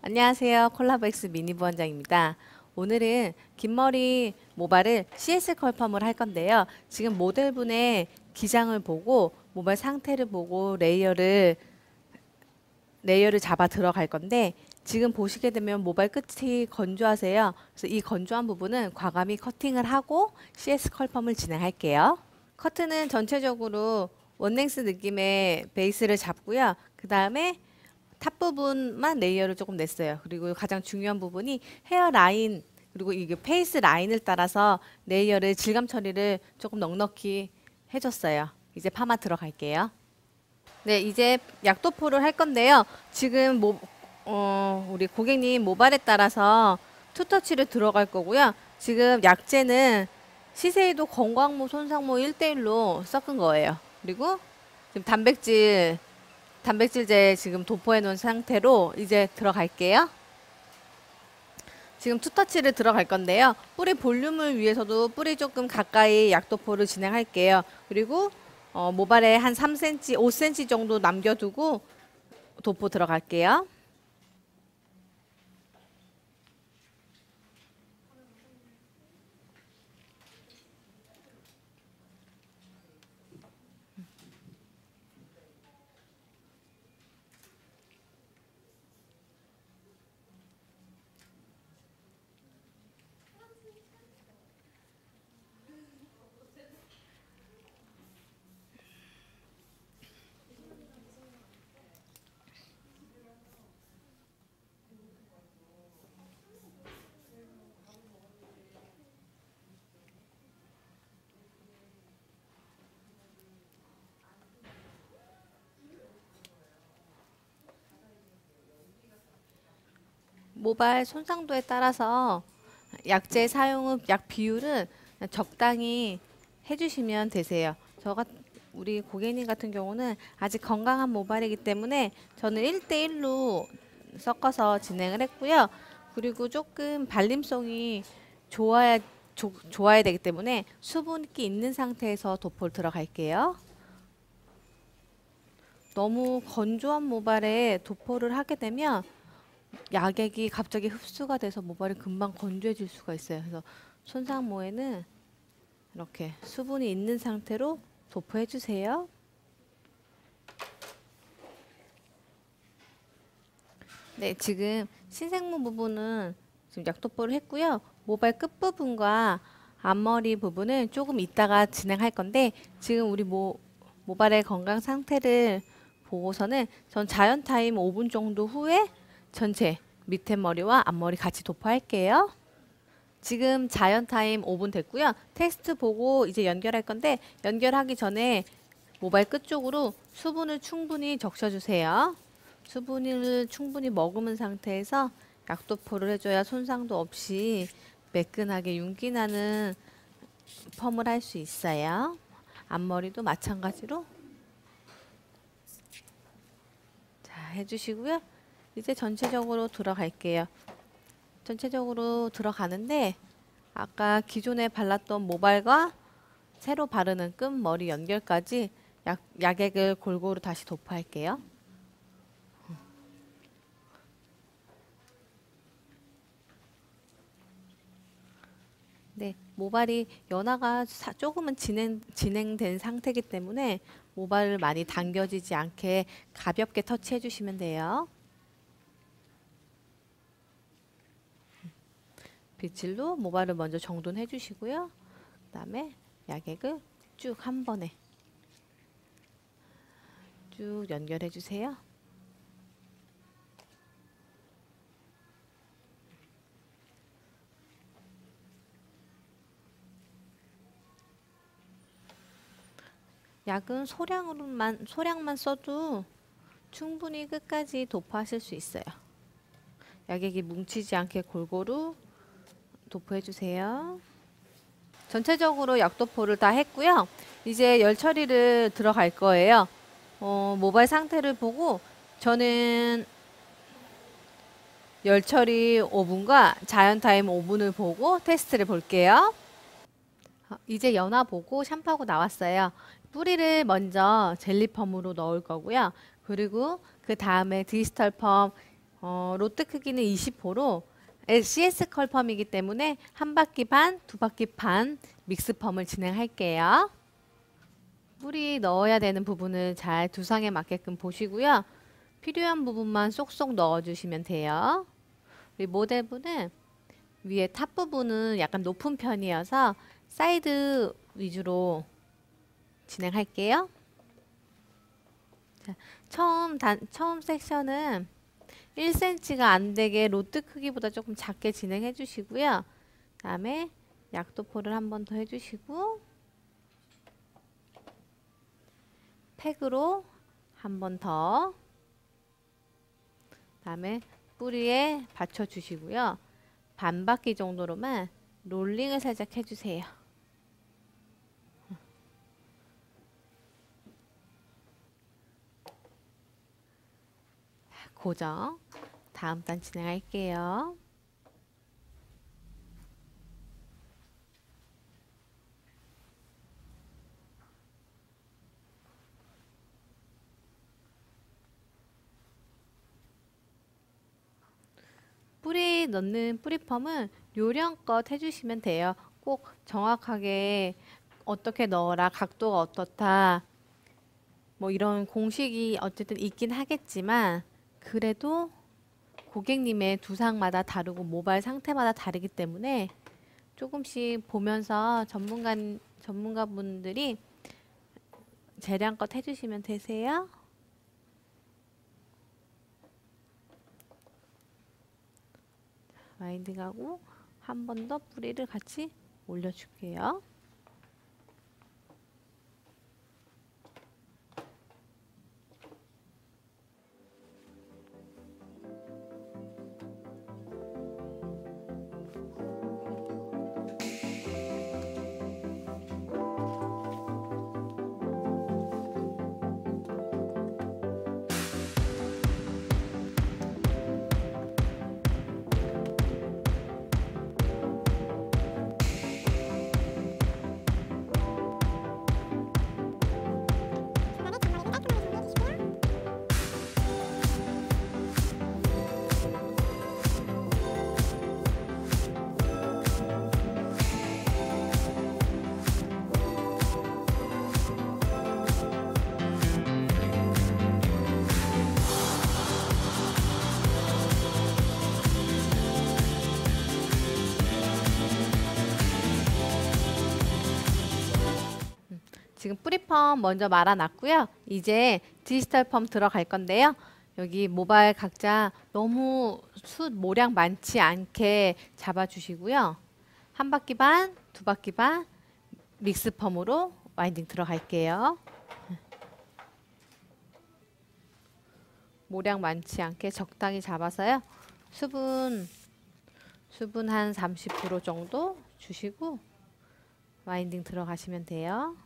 안녕하세요. 콜라보엑스 미니 부원장입니다. 오늘은 긴 머리 모발을 CS 컬펌을 할 건데요. 지금 모델분의 기장을 보고 모발 상태를 보고 레이어를 레이어를 잡아 들어갈 건데 지금 보시게 되면 모발 끝이 건조하세요. 그래서 이 건조한 부분은 과감히 커팅을 하고 CS 컬펌을 진행할게요. 커트는 전체적으로 원랭스 느낌의 베이스를 잡고요. 그 다음에 탑 부분만 레이어를 조금 냈어요. 그리고 가장 중요한 부분이 헤어 라인 그리고 이게 페이스 라인을 따라서 레이어를 질감 처리를 조금 넉넉히 해줬어요. 이제 파마 들어갈게요. 네, 이제 약도포를 할 건데요. 지금 모, 어, 우리 고객님 모발에 따라서 투터치를 들어갈 거고요. 지금 약재는 시세이도 건광모, 손상모 1대1로 섞은 거예요. 그리고 지금 단백질 단백질제 지금 도포해 놓은 상태로 이제 들어갈게요. 지금 투터치를 들어갈 건데요. 뿌리 볼륨을 위해서도 뿌리 조금 가까이 약도포를 진행할게요. 그리고 어, 모발에 한 3cm, 5cm 정도 남겨두고 도포 들어갈게요. 모발 손상도에 따라서 약제 사용 약 비율은 적당히 해주시면 되세요. 저가 우리 고객님 같은 경우는 아직 건강한 모발이기 때문에 저는 1대1로 섞어서 진행을 했고요. 그리고 조금 발림성이 좋아야 조, 좋아야 되기 때문에 수분기 있는 상태에서 도포를 들어갈게요. 너무 건조한 모발에 도포를 하게 되면 약액이 갑자기 흡수가 돼서 모발이 금방 건조해질 수가 있어요. 그래서 손상모에는 이렇게 수분이 있는 상태로 도포해 주세요. 네, 지금 신생모 부분은 지금 약도포를 했고요. 모발 끝부분과 앞머리 부분은 조금 이따가 진행할 건데 지금 우리 모, 모발의 건강 상태를 보고서는 전 자연 타임 5분 정도 후에 전체 밑에 머리와 앞머리 같이 도포할게요. 지금 자연 타임 5분 됐고요. 테스트 보고 이제 연결할 건데 연결하기 전에 모발 끝쪽으로 수분을 충분히 적셔주세요. 수분을 충분히 머금은 상태에서 약도포를 해줘야 손상도 없이 매끈하게 윤기 나는 펌을 할 수 있어요. 앞머리도 마찬가지로 자 해주시고요. 이제 전체적으로 들어갈게요. 전체적으로 들어가는데 아까 기존에 발랐던 모발과 새로 바르는 끝 머리 연결까지 약, 약액을 골고루 다시 도포할게요. 네, 모발이 연화가 사, 조금은 진행, 진행된 상태이기 때문에 모발을 많이 당겨지지 않게 가볍게 터치해 주시면 돼요. 빗질로 모발을 먼저 정돈해 주시고요. 그 다음에 약액을 쭉 한 번에 쭉 연결해 주세요. 약은 소량으로만 소량만 써도 충분히 끝까지 도포하실 수 있어요. 약액이 뭉치지 않게 골고루 도포해 주세요. 전체적으로 약도포를 다 했고요. 이제 열 처리를 들어갈 거예요. 어, 모발 상태를 보고 저는 열 처리 5분과 자연 타임 5분을 보고 테스트를 볼게요. 어, 이제 연화 보고 샴푸하고 나왔어요. 뿌리를 먼저 젤리펌으로 넣을 거고요. 그리고 그 다음에 디지털 펌 어, 로트 크기는 20호로 CS 컬펌이기 때문에 한 바퀴 반, 두 바퀴 반 믹스펌을 진행할게요. 뿌리 넣어야 되는 부분을 잘 두상에 맞게끔 보시고요. 필요한 부분만 쏙쏙 넣어주시면 돼요. 우리 모델분은 위에 탑 부분은 약간 높은 편이어서 사이드 위주로 진행할게요. 자, 처음 단, 처음 섹션은 1cm가 안 되게 로트 크기보다 조금 작게 진행해 주시고요. 다음에 약도포를 한 번 더 해주시고 팩으로 한 번 더 다음에 뿌리에 받쳐주시고요. 반 바퀴 정도로만 롤링을 살짝 해주세요. 고정. 다음 단 진행할게요. 뿌리 넣는 뿌리펌은 요령껏 해주시면 돼요. 꼭 정확하게 어떻게 넣어라, 각도가 어떻다, 뭐 이런 공식이 어쨌든 있긴 하겠지만 그래도 고객님의 두상마다 다르고 모발 상태마다 다르기 때문에 조금씩 보면서 전문가 전문가분들이 재량껏 해주시면 되세요. 와인딩하고 한 번 더 뿌리를 같이 올려줄게요. 지금 뿌리펌 먼저 말아놨고요. 이제 디지털 펌 들어갈 건데요. 여기 모발 각자 너무 숱 모량 많지 않게 잡아주시고요. 한 바퀴 반, 두 바퀴 반 믹스 펌으로 와인딩 들어갈게요. 모량 많지 않게 적당히 잡아서요. 수분 수분 한 30% 정도 주시고 와인딩 들어가시면 돼요.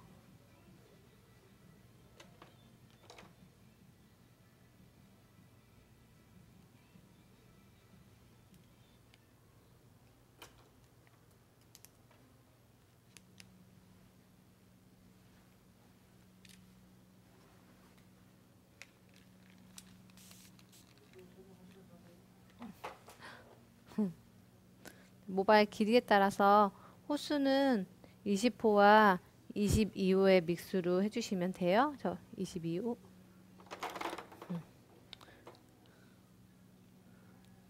모발 길이에 따라서 호수는 20호와 22호의 믹스로 해주시면 돼요. 저 22호. 음.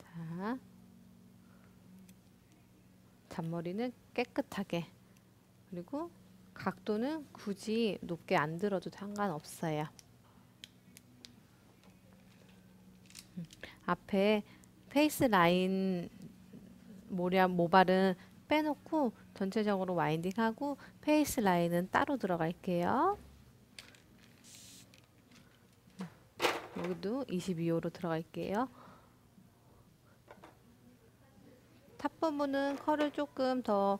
자, 잔머리는 깨끗하게 그리고 각도는 굳이 높게 안 들어도 상관없어요. 음. 앞에 페이스 라인 모량 모발은 빼놓고 전체적으로 와인딩하고 페이스 라인은 따로 들어갈게요. 여기도 22호로 들어갈게요. 탑 부분은 컬을 조금 더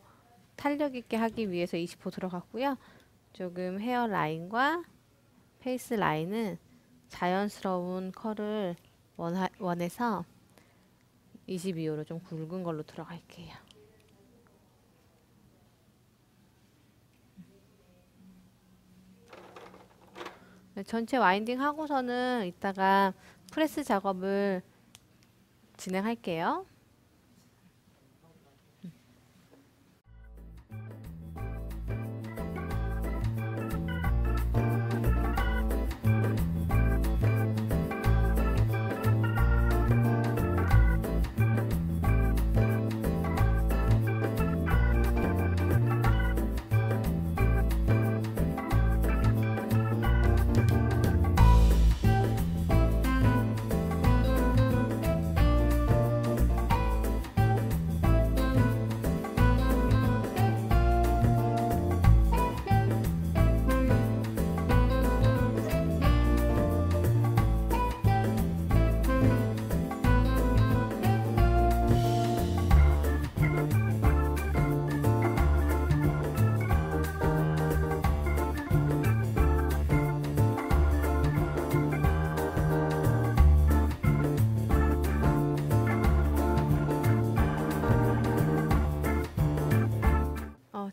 탄력 있게 하기 위해서 20호 들어갔고요. 조금 헤어 라인과 페이스 라인은 자연스러운 컬을 원하, 원해서 22호로 좀 굵은 걸로 들어갈게요. 네, 전체 와인딩 하고서는 이따가 프레스 작업을 진행할게요.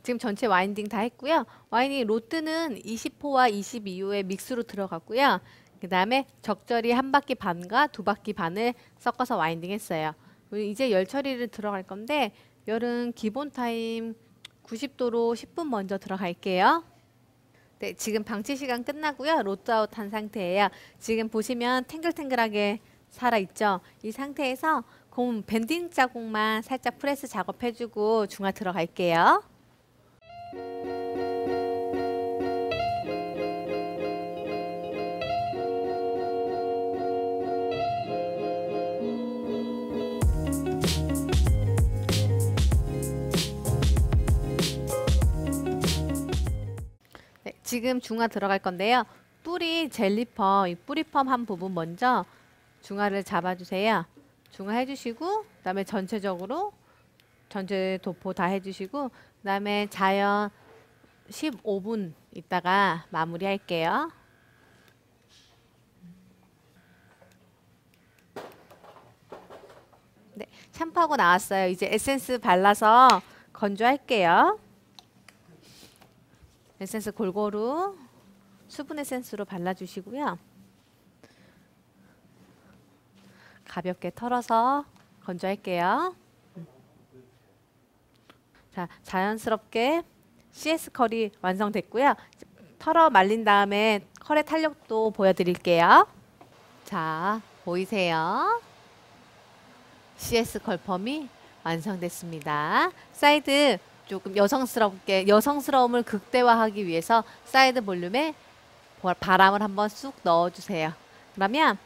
지금 전체 와인딩 다 했고요. 와인이 로트는 20호와 22호의 믹스로 들어갔고요. 그 다음에 적절히 한 바퀴 반과 두 바퀴 반을 섞어서 와인딩 했어요. 이제 열 처리를 들어갈 건데 열은 기본 타임 90도로 10분 먼저 들어갈게요. 네, 지금 방치 시간 끝나고요. 로트아웃 한 상태예요. 지금 보시면 탱글탱글하게 살아있죠. 이 상태에서 곰 밴딩 자국만 살짝 프레스 작업해주고 중화 들어갈게요. 네, 지금 중화 들어갈 건데요. 뿌리 젤리펌, 이 뿌리펌 한 부분 먼저 중화를 잡아주세요. 중화 해주시고, 그다음에 전체적으로 전체 도포 다 해주시고, 그다음에 자연 15분 있다가 마무리할게요. 네, 샴푸하고 나왔어요. 이제 에센스 발라서 건조할게요. 에센스 골고루 수분 에센스로 발라주시고요. 가볍게 털어서 건조할게요. 자, 자연스럽게 CS 컬이 완성됐고요. 털어 말린 다음에 컬의 탄력도 보여드릴게요. 자, 보이세요? CS 컬 펌이 완성됐습니다. 사이드 조금 여성스럽게 여성스러움을 극대화하기 위해서 사이드 볼륨에 보- 바람을 한번 쑥 넣어주세요. 그러면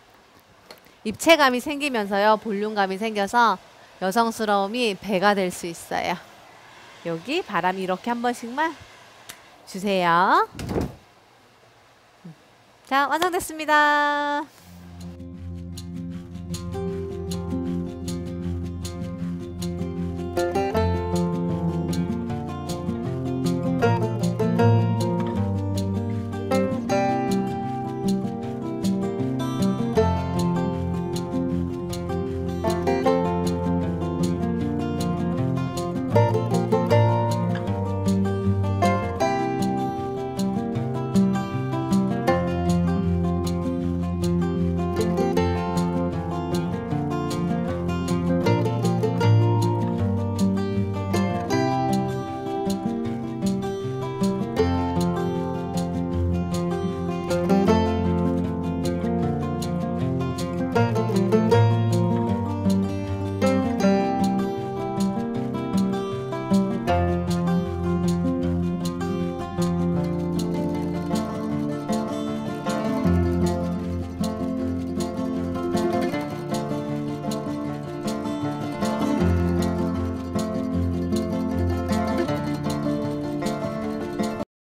입체감이 생기면서요 볼륨감이 생겨서 여성스러움이 배가 될 수 있어요. 여기 바람이 이렇게 한 번씩만 주세요. 자 완성됐습니다.